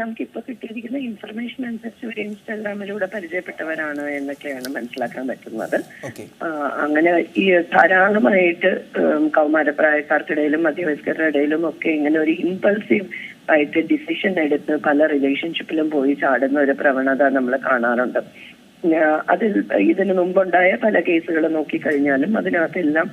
നമുക്കിപ്പോ കിട്ടിയിരിക്കുന്ന ഇൻഫർമേഷൻ അനുസരിച്ച് ഇവർ ഇൻസ്റ്റാഗ്രാമിലൂടെ പരിചയപ്പെട്ടവരാണ് എന്നൊക്കെയാണ് മനസ്സിലാക്കാൻ പറ്റുന്നത്. അങ്ങനെ ഈ ധാരാളമായിട്ട് കൗമാരപ്രായക്കാർക്കിടയിലും മധ്യവയസ്കരുടെ ഇടയിലും ഒക്കെ ഇങ്ങനെ ഒരു ഇമ്പൾസീവ് ആയിട്ട് ഡിസിഷൻ എടുത്ത് പല റിലേഷൻഷിപ്പിലും പോയി ചാടുന്ന ഒരു പ്രവണത നമ്മൾ കാണാറുണ്ട്. അതിൽ ഇതിനു മുമ്പുണ്ടായ പല കേസുകൾ നോക്കിക്കഴിഞ്ഞാലും അതിനകത്തെല്ലാം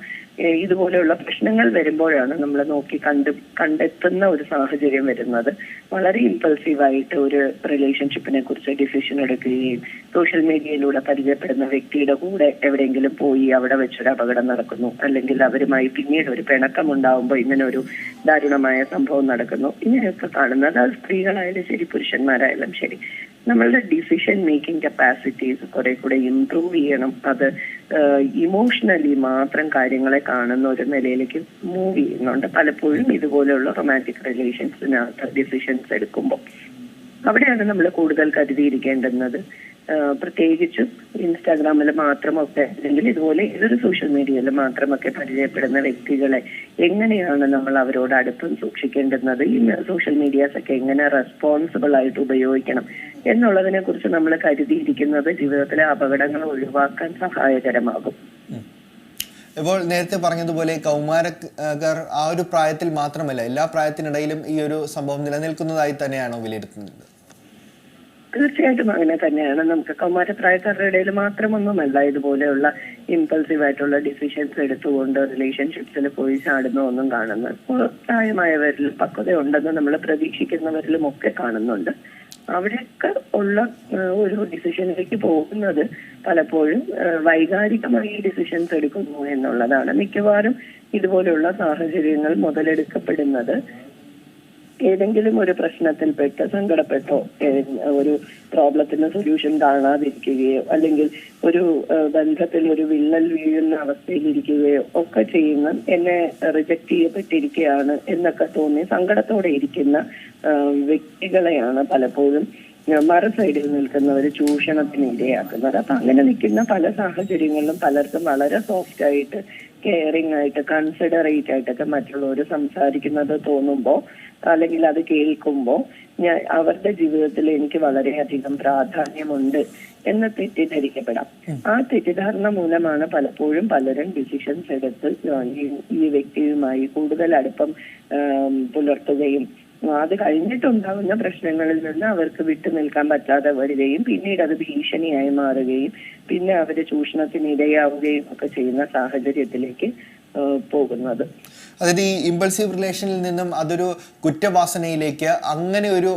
ഇതുപോലെയുള്ള പ്രശ്നങ്ങൾ വരുമ്പോഴാണ് നമ്മൾ നോക്കി കണ്ട് കണ്ടെത്തുന്ന ഒരു സാഹചര്യം വരുന്നത്. വളരെ ഇമ്പൾസീവായിട്ട് ഒരു റിലേഷൻഷിപ്പിനെ കുറിച്ച് ഡിസിഷൻ എടുക്കുകയും സോഷ്യൽ മീഡിയയിലൂടെ പരിചയപ്പെടുന്ന വ്യക്തിയുടെ കൂടെ എവിടെയെങ്കിലും പോയി അവിടെ വെച്ചൊരു അപകടം നടക്കുന്നു. അല്ലെങ്കിൽ അവരുമായി പിന്നീട് ഒരു പിണക്കം ഉണ്ടാവുമ്പോൾ ഇങ്ങനെ ഒരു ദാരുണമായ സംഭവം നടക്കുന്നു. ഇങ്ങനെയൊക്കെ കാണുന്നത് അത് സ്ത്രീകളായാലും ശരി പുരുഷന്മാരായാലും ശരി. നമ്മളുടെ ഡിസിഷൻ മേക്കിംഗ് കപ്പാസിറ്റീസ് കുറെ കൂടെ ഇംപ്രൂവ് ചെയ്യണം. അത് ഇമോഷണലി മാത്രം കാര്യങ്ങളെ കാണുന്ന ഒരു നിലയിലേക്ക് മൂവ് ചെയ്യുന്നുണ്ട്. പലപ്പോഴും ഇതുപോലെയുള്ള റൊമാന്റിക് റിലേഷൻസിനകത്ത് ഡിസിഷൻസ് എടുക്കുമ്പോൾ അവിടെയാണ് നമ്മൾ കൂടുതൽ കരുതിയിരിക്കേണ്ടുന്നത്. പ്രത്യേകിച്ചും ഇൻസ്റ്റാഗ്രാമിൽ മാത്രമൊക്കെ അല്ലെങ്കിൽ ഇതുപോലെ ഏതൊരു സോഷ്യൽ മീഡിയയിൽ മാത്രമൊക്കെ പരിചയപ്പെടുന്ന വ്യക്തികളെ എങ്ങനെയാണ് നമ്മൾ അവരോട് അടുപ്പം സൂക്ഷിക്കേണ്ടുന്നത്? ഈ സോഷ്യൽ മീഡിയാസ് ഒക്കെ എങ്ങനെ റെസ്പോൺസിബിൾ ആയിട്ട് ഉപയോഗിക്കണം എന്നുള്ളതിനെ കുറിച്ച് നമ്മൾ കരുതിയിരിക്കുന്നത് ജീവിതത്തിലെ അപകടങ്ങൾ ഒഴിവാക്കാൻ സഹായകരമാകും. ഇപ്പോൾ നേരത്തെ പറഞ്ഞതുപോലെ കൗമാരക്കാർ ആ ഒരു പ്രായത്തിൽ മാത്രമല്ല എല്ലാ പ്രായത്തിനിടയിലും ഈ ഒരു സംഭവം നിലനിൽക്കുന്നതായി തന്നെയാണോ വിലയിരുത്തുന്നത്. തീർച്ചയായിട്ടും അങ്ങനെ തന്നെയാണ്. നമുക്ക് കൗമാരപ്രായക്കാരുടെ ഇടയിൽ മാത്രമൊന്നുമല്ല ഇതുപോലെയുള്ള ഇമ്പൾസീവ് ആയിട്ടുള്ള ഡിസിഷൻസ് എടുത്തുകൊണ്ട് റിലേഷൻഷിപ്സിൽ പോയി ചാടുന്ന ഒന്നും ഇപ്പോൾ പ്രായമായവരിൽ പക്വതയുണ്ടെന്ന് നമ്മൾ പ്രതീക്ഷിക്കുന്നവരിലും ഒക്കെ കാണുന്നുണ്ട്. അവിടെയൊക്കെ ഉള്ള ഒരു ഡിസിഷനിലേക്ക് പോകുന്നത് പലപ്പോഴും വൈകാരികമായി ഡിസിഷൻസ് എടുക്കുന്നു എന്നുള്ളതാണ്. മിക്കവാറും ഇതുപോലെയുള്ള സാഹചര്യങ്ങൾ മുതലെടുക്കപ്പെടുന്നത് ഏതെങ്കിലും ഒരു പ്രശ്നത്തിൽപ്പെട്ട് സങ്കടപ്പെട്ടോ ഒരു പ്രോബ്ലത്തിന് സൊല്യൂഷൻ കാണാതിരിക്കുകയോ അല്ലെങ്കിൽ ഒരു ബന്ധത്തിൽ ഒരു വിള്ളൽ വീഴുന്ന അവസ്ഥയിലിരിക്കുകയോ ഒക്കെ ചെയ്യുന്ന എന്നെ റിജക്ട് ചെയ്യപ്പെട്ടിരിക്കുകയാണ് എന്നൊക്കെ തോന്നി സങ്കടത്തോടെ ഇരിക്കുന്ന വ്യക്തികളെയാണ് പലപ്പോഴും മറു സൈഡിൽ നിൽക്കുന്നവർ ചൂഷണത്തിന് ഇരയാക്കുന്നത് അപ്പൊ അങ്ങനെ നിൽക്കുന്ന പല സാഹചര്യങ്ങളിലും പലർക്കും വളരെ സോഫ്റ്റ് ആയിട്ട് കെയറിംഗ് ആയിട്ട് കൺസിഡറേറ്റ് ആയിട്ടൊക്കെ മറ്റുള്ളവർ സംസാരിക്കുന്നത് തോന്നുമ്പോൾ അല്ലെങ്കിൽ അത് കേൾക്കുമ്പോൾ ഞാൻ അവരുടെ ജീവിതത്തിൽ എനിക്ക് വളരെയധികം പ്രാധാന്യമുണ്ട് എന്ന് തെറ്റിദ്ധരിക്കപ്പെടാം. ആ തെറ്റിദ്ധാരണ മൂലമാണ് പലപ്പോഴും പലരും ഡിസിഷൻസ് എടുത്ത് ഈ- വ്യക്തിയുമായി കൂടുതൽ അടുപ്പം പുലർത്തുകയും അത് കഴിഞ്ഞിട്ടുണ്ടാകുന്ന പ്രശ്നങ്ങളിൽ നിന്ന് അവർക്ക് വിട്ടു നിൽക്കാൻ പറ്റാതെ വരികയും പിന്നീട് അത് ഭീഷണിയായി മാറുകയും പിന്നെ അവർ ചൂഷണത്തിന് ഇരയാവുകയും ഒക്കെ ചെയ്യുന്ന സാഹചര്യത്തിലേക്ക് പോകുന്നത്. അതായത് ഈ ഇമ്പൾസീവ് റിലേഷനിൽ നിന്നും അതൊരു കുറ്റവാസനയിലേക്ക് അങ്ങനെ ഒരു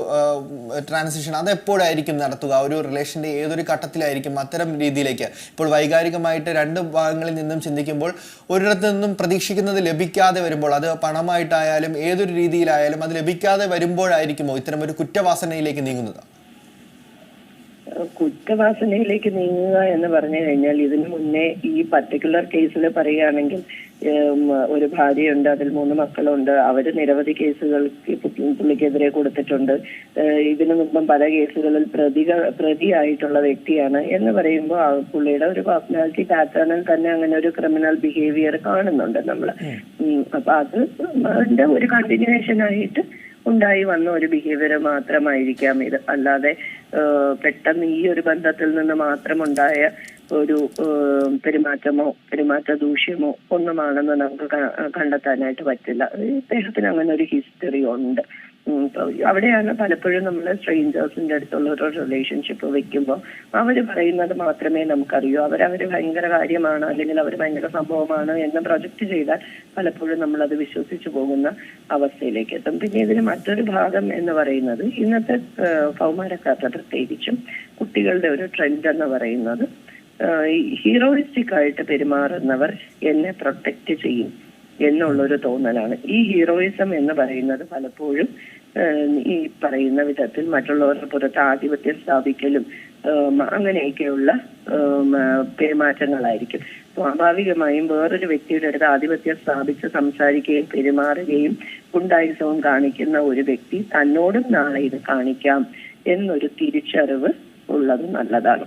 ട്രാൻസിഷൻ അതെപ്പോഴായിരിക്കും നടത്തുക? ഒരു റിലേഷന്റെ ഏതൊരു ഘട്ടത്തിലായിരിക്കും അത്തരം രീതിയിലേക്ക്? ഇപ്പോൾ വൈകാരികമായിട്ട് രണ്ട് ഭാഗങ്ങളിൽ നിന്നും ചിന്തിക്കുമ്പോൾ ഒരിടത്തു നിന്നും പ്രതീക്ഷിക്കുന്നത് ലഭിക്കാതെ വരുമ്പോൾ അത് പണമായിട്ടായാലും ഏതൊരു രീതിയിലായാലും അത് ലഭിക്കാതെ വരുമ്പോഴായിരിക്കുമോ ഇത്തരം ഒരു കുറ്റവാസനയിലേക്ക് നീങ്ങുന്നത്? കുറ്റവാസനയിലേക്ക് നീങ്ങുക എന്ന് പറഞ്ഞു കഴിഞ്ഞാൽ ഇതിനു മുന്നേ ഈ പർട്ടിക്കുലർ കേസിൽ പറയുകയാണെങ്കിൽ ഒരു ഭാര്യയുണ്ട് അതിൽ മൂന്ന് മക്കളുണ്ട്. അവർ നിരവധി കേസുകൾ പുള്ളിക്കെതിരെ കൊടുത്തിട്ടുണ്ട്. ഇതിനു മുമ്പും പല കേസുകളിൽ പ്രതികൾ പ്രതിയായിട്ടുള്ള വ്യക്തിയാണ് എന്ന് പറയുമ്പോൾ ആ പുള്ളിയുടെ ഒരു പേഴ്സണാലിറ്റി പാറ്റേണിൽ തന്നെ അങ്ങനെ ഒരു ക്രിമിനൽ ബിഹേവിയർ കാണുന്നുണ്ട് നമ്മൾ അപ്പൊ അത് ഒരു കണ്ടിന്യൂവേഷൻ ആയിട്ട് ഉണ്ടായി വന്ന ഒരു ബിഹേവിയർ മാത്രമായിരിക്കാം ഇത്. അല്ലാതെ പെട്ടെന്ന് ഈ ഒരു ബന്ധത്തിൽ നിന്ന് മാത്രമുണ്ടായ ഒരു പെരുമാറ്റമോ പെരുമാറ്റ ദൂഷ്യമോ ഒന്നുമാണെന്ന് നമുക്ക് കണ്ടെത്താനായിട്ട് പറ്റില്ല. ഇദ്ദേഹത്തിന് അങ്ങനെ ഒരു ഹിസ്റ്ററി ഉണ്ട്. അവിടെയാണ് പലപ്പോഴും നമ്മൾ സ്ട്രേഞ്ചേഴ്സിന്റെ അടുത്തുള്ള ഒരു റിലേഷൻഷിപ്പ് വെക്കുമ്പോൾ അവർ പറയുന്നത് മാത്രമേ നമുക്കറിയൂ. അവരവർ ഭയങ്കര കാര്യമാണ് അല്ലെങ്കിൽ അവർ ഭയങ്കര സംഭവമാണ് എന്ന് പ്രൊജക്ട് ചെയ്താൽ പലപ്പോഴും നമ്മൾ അത് വിശ്വസിച്ചു പോകുന്ന അവസ്ഥയിലേക്ക് എത്തും. പിന്നെ ഇതിന് മറ്റൊരു ഭാഗം എന്ന് പറയുന്നത് ഇന്നത്തെ കൗമാരക്കാരുടെ പ്രത്യേകിച്ചും കുട്ടികളുടെ ഒരു ട്രെൻഡ് എന്ന് പറയുന്നത് ഹീറോയിസ്റ്റിക് ആയിട്ട് പെരുമാറുന്നവർ എന്നെ പ്രൊട്ടക്ട് ചെയ്യും എന്നുള്ളൊരു തോന്നലാണ്. ഈ ഹീറോയിസം എന്ന് പറയുന്നത് പലപ്പോഴും ഈ പറയുന്ന വിധത്തിൽ മറ്റുള്ളവരുടെ പുറത്ത് ആധിപത്യം സ്ഥാപിക്കലും അങ്ങനെയൊക്കെയുള്ള പെരുമാറ്റങ്ങളായിരിക്കും. സ്വാഭാവികമായും വേറൊരു വ്യക്തിയുടെ അടുത്ത് ആധിപത്യം സ്ഥാപിച്ച് സംസാരിക്കുകയും പെരുമാറുകയും ഗുണ്ടായുസവും കാണിക്കുന്ന ഒരു വ്യക്തി തന്നോടും നാളെ ഇത് കാണിക്കാം എന്നൊരു തിരിച്ചറിവ് ഉള്ളത് നല്ലതാണ്.